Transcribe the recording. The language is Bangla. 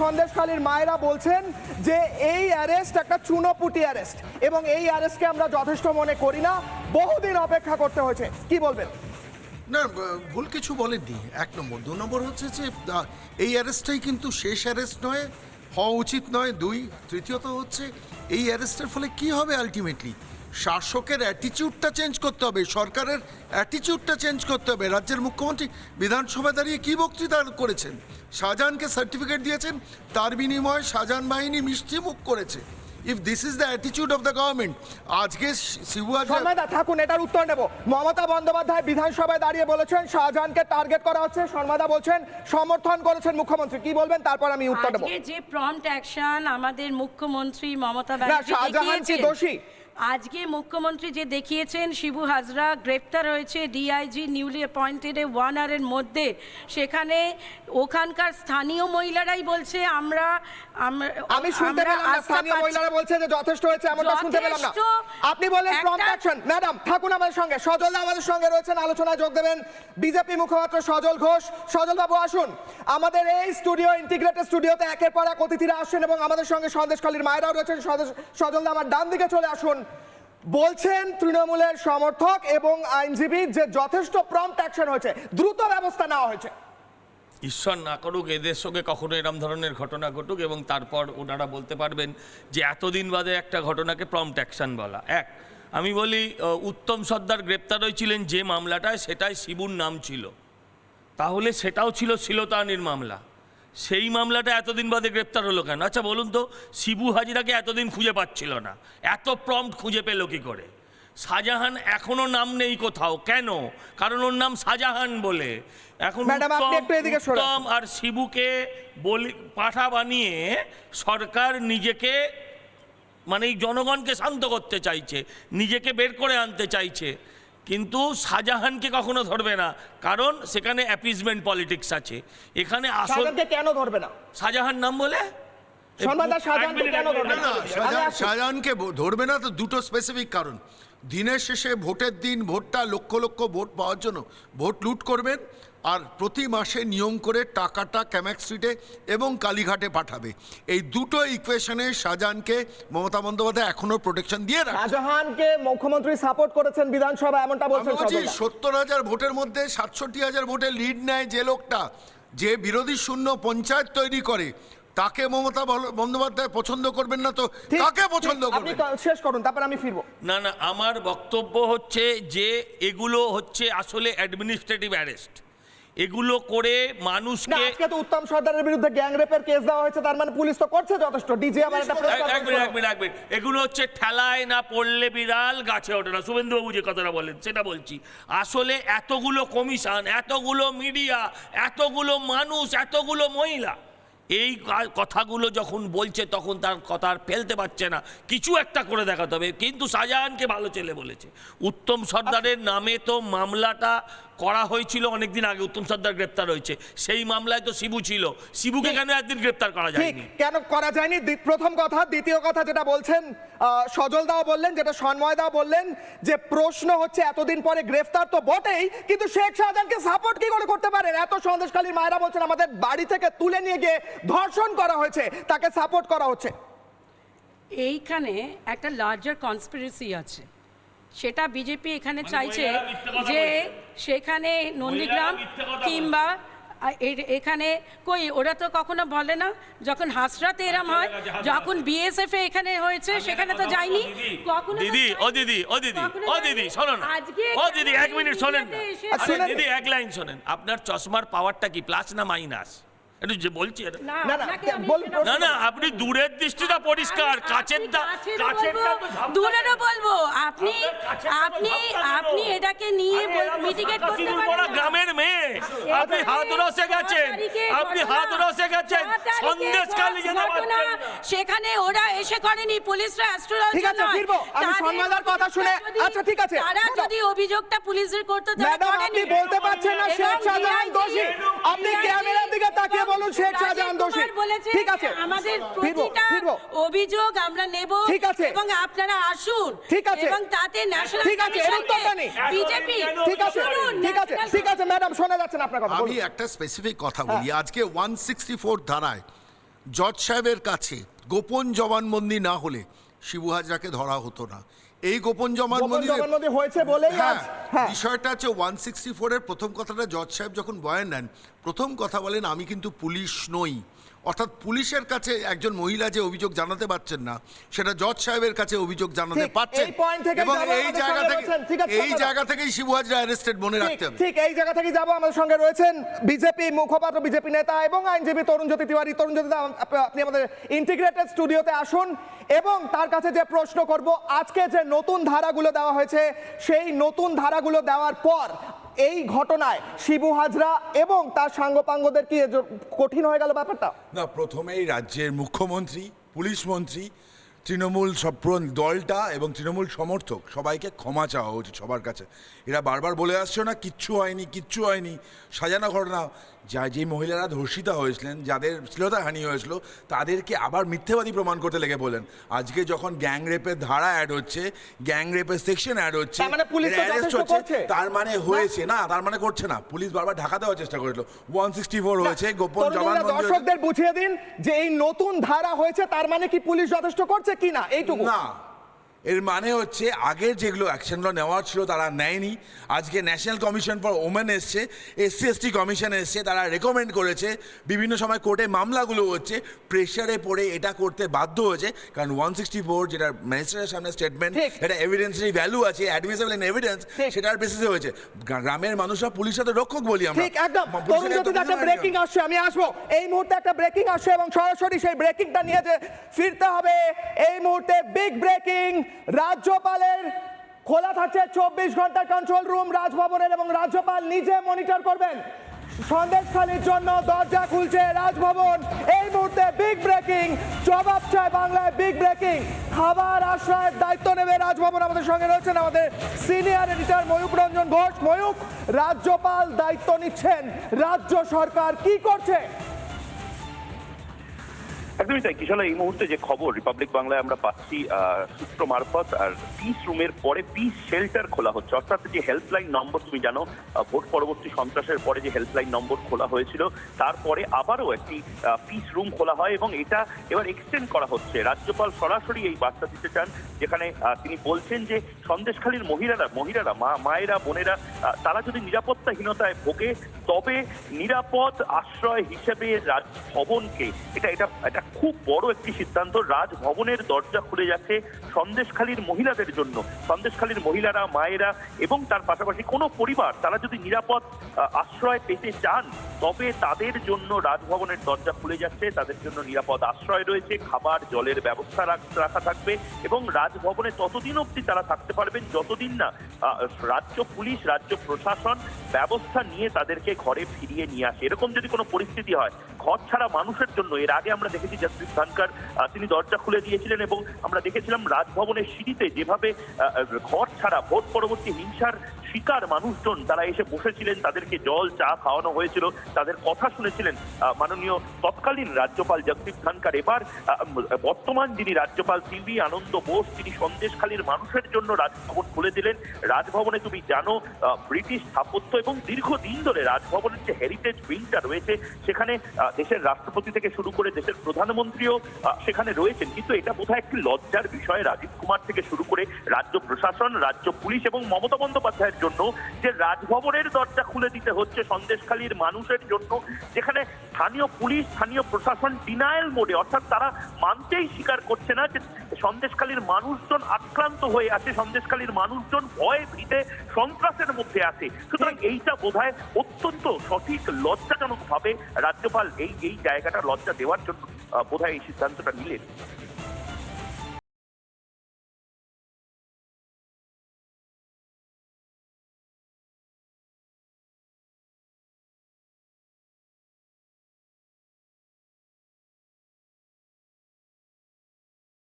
সন্দেশখালীর মায়েরা বলছেন যে এই অ্যারেস্ট একটা চুনোপুটি অ্যারেস্ট এবং এই অ্যারেস্টকে আমরা যথেষ্ট মনে করি না। বহুদিন অপেক্ষা করতে হয়েছে। কি বলবেন? না ভুল কিছু বলেননি। এক নম্বর। দু নম্বর হচ্ছে যে এই অ্যারেস্টটাই কিন্তু শেষ অ্যারেস্ট নয়, হওয়া উচিত নয়। দুই, তৃতীয়ত হচ্ছে, এই অ্যারেস্টের ফলে কি হবে আলটিমেটলি? শাসকের অ্যাটিচিউডটা চেঞ্জ করতে হবে সরকারের অ্যাটিচিউডটা চেঞ্জ করতে হবে। রাজ্যের মুখ্যমন্ত্রী বিধানসভায় দাঁড়িয়ে কী বক্তৃতা করেছেন? শাহজাহানকে সার্টিফিকেট দিয়েছেন তার বিনিময়ে শাহজাহান বাহিনী মিষ্টি মুখ করেছে। ইফ দিস ইজ দ্য অ্যাটিচিউড অফ দ্য গভর্নমেন্ট আজকে সন্ময়দা থাকুন এটার উত্তর নেব। মমতা বন্দ্যোপাধ্যায় বিধানসভায় দাঁড়িয়ে বলেছেন শাহজাহানকে টার্গেট করা হচ্ছে। শর্মাদা বলছেন সমর্থন করেছেন মুখ্যমন্ত্রী। কি বলবেন? তারপর আমি উত্তর দেবো যে প্রম্পট অ্যাকশন আমাদের মুখ্যমন্ত্রী মমতা ব্যানার্জি শাহজাহান কি দোষী? আজকে মুখ্যমন্ত্রী যে দেখিয়েছেন শিবু হাজরা গ্রেপ্তার হয়েছে ডিআইজি নিউলি অ্যাপয়েন্টেড ওয়ান আওয়ারের মধ্যে। সেখানে ওখানকার স্থানীয় মহিলারাই বলছে আমরা আমরা- আমি শুনতে পেলাম না স্থানীয় মহিলারা বলছে যে যথেষ্ট হয়েছে এমনটা শুনতে পেলাম না। আপনি বলেন প্রম্পট অ্যাকশন ম্যাডাম থাকুন আমাদের সঙ্গে। সজল আমাদের সঙ্গে রয়েছেন আলোচনায় যোগ দেবেন। বিজেপি মুখপাত্র সজল ঘোষ। সজল বাবু আসুন। আমাদের এই স্টুডিও ইন্টিগ্রেটেড স্টুডিওতে একের পর এক অতিথিরা আসছেন এবং আমাদের সঙ্গে সন্দেশখালীর মায়েরাও রয়েছেন। সজল আমার ডান দিকে চলে আসুন। বলছেন তৃণমূলের সমর্থক এবং আইনজীবী যে যথেষ্ট প্রম্পট অ্যাকশন হয়েছে, দ্রুত ব্যবস্থা নেওয়া হয়েছে। ঈশ্বর না করুক এদের সঙ্গে কখনো এরম ধরনের ঘটনা ঘটুক এবং তারপর ওনারা বলতে পারবেন যে এতদিন বাদে একটা ঘটনাকে প্রম্পট অ্যাকশন বলা। এক, আমি বলি উত্তম সর্দার গ্রেপ্তার হয়েছিলেন যে মামলাটায়, সেটাই শিবুর নাম ছিল। তাহলে সেটাও ছিল শিলতানির মামলা। সেই মামলাটা এতদিন বাদে গ্রেপ্তার হলো কেন? আচ্ছা বলুন তো শিবু হাজিরাকে এতদিন খুঁজে পাচ্ছিল না। এত প্রম্পট খুঁজে পেল কি করে? শাহজাহান এখনও নাম নেই কোথাও। কেন? কারণ ওর নাম শাহজাহান বলে। এখন। উত্তম আর শিবুকে বলি পাঠা বানিয়ে সরকার নিজেকে মানে এই জনগণকে শান্ত করতে চাইছে নিজেকে বের করে আনতে চাইছে। কিন্তু শাহজাহানকে কখনো ধরবে না কারণ সেখানে অ্যাপিজমেন্ট পলিটিক্স আছে। এখানে আসল কেন ধরবে না? শাহজাহান নাম বলে? সন্ধ্যাদা শাহজাহানকে কেন ধরবে না? না আমি শাহজাহানকে ধরবে না তো দুটো স্পেসিফিক কারণ। দিনের শেষে ভোটের দিন ভোটটা লক্ষ লক্ষ ভোট পাওয়ার জন্য ভোট লুট করবেন আর প্রতি মাসে নিয়ম করে টাকাটা ক্যামাক স্ট্রিটে এবং কালীঘাটে পাঠাবে। এই দুটো ইকুয়েশনে শাহজাহানকে মমতা বন্দ্যোপাধ্যায় এখনও প্রোটেকশন দিয়ে রাখে শাহজাহানকে মুখ্যমন্ত্রী সাপোর্ট করেছেন বিধানসভা এমনটা বলছেন বলছি সত্তর হাজার ভোটের মধ্যে সাতষট্টি হাজার ভোটে লিড নেয় যে লোকটা যে বিরোধী শূন্য পঞ্চায়েত তৈরি করে তাকে মমতা বন্দ্যোপাধ্যায় পছন্দ করবেন না তো কাকে পছন্দ করবেন? শেষ করুন তারপর আমি ফিরবো। না না আমার বক্তব্য হচ্ছে যে এগুলো হচ্ছে আসলে অ্যাডমিনিস্ট্রেটিভ অ্যারেস্ট এগুলো করে মানুষকে আজকে তো উত্তম সর্দারের বিরুদ্ধে গ্যাং রেপের কেস দেওয়া হয়েছে তার মানে পুলিশ তো করছে যথেষ্ট। ডিজে আমার একটা প্রশ্ন এক- মিনিট এক মিনিট এক মিনিট। এগুলো হচ্ছে ঠেলায় না পড়লে বিড়াল গাছে ওঠে না। শুভেন্দুবাবু যে কথাটা বলেন সেটা বলছি। আসলে এতগুলো কমিশন এতগুলো মিডিয়া এতগুলো মানুষ এতগুলো মহিলা এই কথাগুলো যখন বলছে তখন তার কথা আর ফেলতে পারছে না। কিছু একটা করে দেখাতে হবে। কিন্তু শাহজাহানকে ভালো ছেলে বলেছে। উত্তম সর্দারের নামে তো মামলাটা করা হয়েছিল অনেকদিন আগে। উত্তম সর্দার গ্রেপ্তার হয়েছে। সেই মামলায় তো শিবু ছিল। শিবুকে কেন একদিন গ্রেপ্তার করা যায়নি? কেন করা যায়নি? প্রথম কথা দ্বিতীয় কথা যেটা বলছেন সজল দাও বললেন যেটা সন্ময় দাও বললেন যে প্রশ্ন হচ্ছে এতদিন পরে গ্রেফতার তো বটেই কিন্তু শেখ শাহজাহানকে সাপোর্ট কি করে করতে পারেন? এত সন্দেশখালী মায়েরা বলছেন আমাদের বাড়ি থেকে তুলে নিয়ে গিয়ে ধর্ষণ করা হয়েছে তাকে সাপোর্ট করা হচ্ছে। এইখানে একটা লার্জার কনস্পিরেসি আছে। সেটা বিজেপি এখানে চাইছে মিথ্যে কথা যে সেখানে নন্দীগ্রাম কিংবা এখানে কই ওরা তো কখনো বলে না যখন হাসরাতে এরম হয় যখন বিএসএফ এ এখানে হয়েছে সেখানে তো যায়নি। কখনো দিদি ও। দিদি ও দিদি ও দিদি শোনো না। ও দিদি এক মিনিট শোনেন। দিদি এক লাইন শোনেন। আপনার চশমার পাওয়ারটা কি? প্লাস না মাইনাস একটু যে বলছি না না, আপনি দূরের দৃষ্টিটা পরিষ্কার কাছের দূরেরও বলব। আপনি আপনি আপনি এটাকে নিয়ে মিটিগেট করতে পারেন। গ্রামের মেয়ে। আপনি এখানে হাতরসে গেছেন। আপনি ঘটনা, হাতরসে গেছেন। যেন সেখানে ওরা এসে করেনি পুলিশরা অ্যাস্ট্রোলজি ঠিক আছে, ফিরবো। আমি সন্ধ্যাদার কথা শুনে- আচ্ছা, ঠিক আছে। তারা যদি অভিযোগটা পুলিশের করতে তারা করেনি। আপনি বলতে পারছেন না শেখ এবং শাহজাহান দোষী। আপনি ক্যামেরার দিকে তাকিয়ে বলুন শেখ শাহজাহান দোষী ঠিক আছে আমাদের প্রতিটা অভিযোগ আমরা নেব ঠিক আছে। এবং আপনারা আসুন ঠিক আছে। এবং তাতে ন্যাশনাল ঠিক আছে, এর উত্তরটা নেই। বিজেপি ঠিক আছে ঠিক আছে ঠিক আছে ম্যাডাম শোনা যাচ্ছে না আপনার কথা আমি একটা স্পেসিফিক কথা বলি আজকে ওয়ান সিক্সটি ফোর ধারায় জজ সাহেবের কাছে গোপন জবানবন্দি না হলে শিবু হাজরাকে ধরা হতো না। এই গোপন জমানবন্দি হয়েছে বলেই হ্যাঁ আজ হ্যাঁ। বিষয়টা হচ্ছে ওয়ান সিক্সটি ফোরের প্রথম কথাটা জজ সাহেব যখন বয়ান নেন প্রথম কথা বলেন আমি কিন্তু পুলিশ নই। অর্থাৎ পুলিশের কাছে একজন মহিলা যে অভিযোগ জানাতে পারছেন না সেটা জজ সাহেবের কাছে অভিযোগ জানাতে পারছেন। এবং এই জায়গা থেকে এই জায়গা থেকেই শিবু হাজরা অ্যারেস্টেড মনে রাখতে হবে ঠিক এই জায়গা থেকে যাব আমাদের সঙ্গে রয়েছেন বিজেপি মুখপাত্র বিজেপি নেতা এবং আইনজীবী তরুণ জ্যোতি তিওয়ারি। তরুণ জ্যোতি আপনি আমাদের ইন্টিগ্রেটেড স্টুডিওতে আসুন এবং তার কাছে যে প্রশ্ন করব আজকে যে নতুন ধারাগুলো দেওয়া হয়েছে সেই নতুন ধারাগুলো দেওয়ার পর এই ঘটনায় শিবু হাজরা এবং তার সাঙ্গপাঙ্গদের কি কঠিন হয়ে গেল ব্যাপারটা? না, প্রথমেই রাজ্যের মুখ্যমন্ত্রী, পুলিশ মন্ত্রী, তৃণমূল সব পুরো, দলটা এবং তৃণমূল সমর্থক সবাইকে ক্ষমা চাওয়া উচিত সবার কাছে। এরা বারবার বলে আসছে না, কিচ্ছু হয়নি কিচ্ছু হয়নি, সাজানো ঘটনা যা যে মহিলারা ধর্ষিতা হয়েছিলেন যাদের শ্লীলতাহানি হয়েছিল তাদেরকে আবার মিথ্যেবাদী প্রমাণ করতে লেগে বলেন। আজকে যখন গ্যাং রেপের ধারা অ্যাড হচ্ছে গ্যাং রেপের সেকশন অ্যাড হচ্ছে তার মানে হচ্ছে, তার মানে হয়েছে না। তার মানে করছে না। পুলিশ বারবার ঢাকা দেওয়ার চেষ্টা করেছিল। ওয়ান সিক্সটি ফোর হয়েছে গোপন জবানবন্দি দর্শকদের বুঝিয়ে দিন যে এই নতুন ধারা হয়েছে তার মানে কি পুলিশ যথেষ্ট করছে কিনা? এইটুকু। না এর মানে হচ্ছে আগের যেগুলো অ্যাকশনগুলো নেওয়ার ছিল তারা নেয়নি। আজকে ন্যাশনাল কমিশন ফর ওমেন এসছে এসসি এসটি কমিশন এসছে তারা রেকমেন্ড করেছে বিভিন্ন সময় কোর্টে মামলাগুলো হচ্ছে প্রেশারে পড়ে এটা করতে বাধ্য হয়েছে কারণ ওয়ান সিক্সটি ফোর যেটা ম্যাজিস্ট্রেটের সামনে স্টেটমেন্ট। এটা এভিডেন্সের ভ্যালু আছে অ্যাডমিসেবল ইন এভিডেন্স। সেটার বেসিসে হয়েছে। গ্রামের মানুষরা পুলিশের সাথে রক্ষক বলি আমরা। ঠিক একদম। একটা ব্রেকিং আসছে আমি আসব। এই মুহূর্তে একটা ব্রেকিং আসছে এবং সরাসরি সেই ব্রেকিংটা নিয়ে যে ফিরতে হবে। এই মুহূর্তে বিগ ব্রেকিং রাজ্যপালের খোলা থাকছে চব্বিশ ঘণ্টা কন্ট্রোল রুম রাজভবনের এবং রাজ্যপাল নিজে মনিটর করবেন। সন্দেশখালির জন্য দরজা খুলছে রাজভবন। এই মুহূর্তে বিগ ব্রেকিং জবাব চায় বাংলায় বিগ ব্রেকিং খাবার আশ্রয়ের দায়িত্ব নেবে রাজভবন। আমাদের সঙ্গে রয়েছেন আমাদের সিনিয়র এডিটর ময়ূক রঞ্জন ঘোষ। ময়ূক রাজ্যপাল দায়িত্ব নিচ্ছেন। রাজ্য সরকার কি করছে? একদমই তাই। কিশালা, এই মুহূর্তে যে খবর রিপাবলিক বাংলায় আমরা পাচ্ছি সূত্র মারফত, আর পিস রুমের পরে পিস শেল্টার খোলা হচ্ছে। অর্থাৎ যে হেল্পলাইন নম্বর তুমি জানো ভোট পরবর্তী সন্ত্রাসের পরে যে হেল্পলাইন নম্বর খোলা হয়েছিল, তারপরে আবারও একটি পিস রুম খোলা হয় এবং এটা এবার এক্সটেন্ড করা হচ্ছে। রাজ্যপাল সরাসরি এই বার্তা দিতে চান, যেখানে তিনি বলছেন যে সন্দেশখালীর মহিলারা মহিলারা, মা, মায়েরা, বোনেরা তারা যদি নিরাপত্তাহীনতায় ভোগে, তবে নিরাপদ আশ্রয় হিসেবে রাজভবনকে এটা এটা এটা খুব বড় একটি সিদ্ধান্ত। রাজভবনের দরজা খুলে যাচ্ছে সন্দেশখালীর মহিলাদের জন্য। সন্দেশখালীর মহিলারা, মায়েরা এবং তার পাশাপাশি কোনো পরিবার, তারা যদি নিরাপদ আশ্রয় পেতে চান, তবে তাদের জন্য রাজভবনের দরজা খুলে যাচ্ছে। তাদের জন্য নিরাপদ আশ্রয় রয়েছে, খাবার, জলের ব্যবস্থা রাখ- থাকবে এবং রাজভবনে ততদিন অবধি তারা থাকতে পারবেন। যতদিন না রাজ্য পুলিশ, রাজ্য প্রশাসন ব্যবস্থা নিয়ে তাদেরকে ঘরে ফিরিয়ে নিয়ে আসে। এরকম যদি কোনো পরিস্থিতি হয়, ঘর ছাড়া মানুষের জন্য, এর আগে আমরা দেখেছি জসদীপ ধনকর আহ, তিনি দরজা খুলে দিয়েছিলেন এবং আমরা দেখেছিলাম রাজভবনের সিঁড়িতে যেভাবে ঘর ছাড়া ভোট পরবর্তী হিংসার শিকার মানুষজন তারা এসে বসেছিলেন, তাদেরকে জল, চা খাওয়ানো হয়েছিল, তাদের কথা শুনেছিলেন মাননীয় তৎকালীন রাজ্যপাল জগদীপ ধনকর এবার বর্তমান যিনি রাজ্যপাল সিবি আনন্দ বোস, তিনি সন্দেশখালীর মানুষের জন্য রাজভবন খুলে দিলেন। রাজভবনে তুমি জানো ব্রিটিশ স্থাপত্য এবং দীর্ঘদিন ধরে রাজভবনের যে হেরিটেজ উইংটা রয়েছে, সেখানে দেশের রাষ্ট্রপতি থেকে শুরু করে দেশের প্রধানমন্ত্রীও সেখানে রয়েছেন। কিন্তু এটা বোধহয় একটি লজ্জার বিষয়। রাজীব কুমার থেকে শুরু করে রাজ্য প্রশাসন, রাজ্য পুলিশ এবং মমতা বন্দ্যোপাধ্যায়ের জন্য যে রাজভবনের দরজা খুলে দিতে হচ্ছে সন্দেশখালীর মানুষের জন্য যেখানে স্থানীয় পুলিশ স্থানীয় প্রশাসন ডিনায়াল মোডে অর্থাৎ তারা মানতেই স্বীকার করছে না যে সন্দেশখালীর মানুষজন আক্রান্ত হয়ে আছে সন্দেশখালীর মানুষজন ভয়ে ভীতে সন্ত্রাসের মধ্যে আছে। সুতরাং এইটা বোধহয় অত্যন্ত সঠিক লজ্জাজনক ভাবে রাজ্যপাল এই এই জায়গাটা লজ্জা দেওয়ার জন্য বোধহয় এই সিদ্ধান্তটা নিলেন।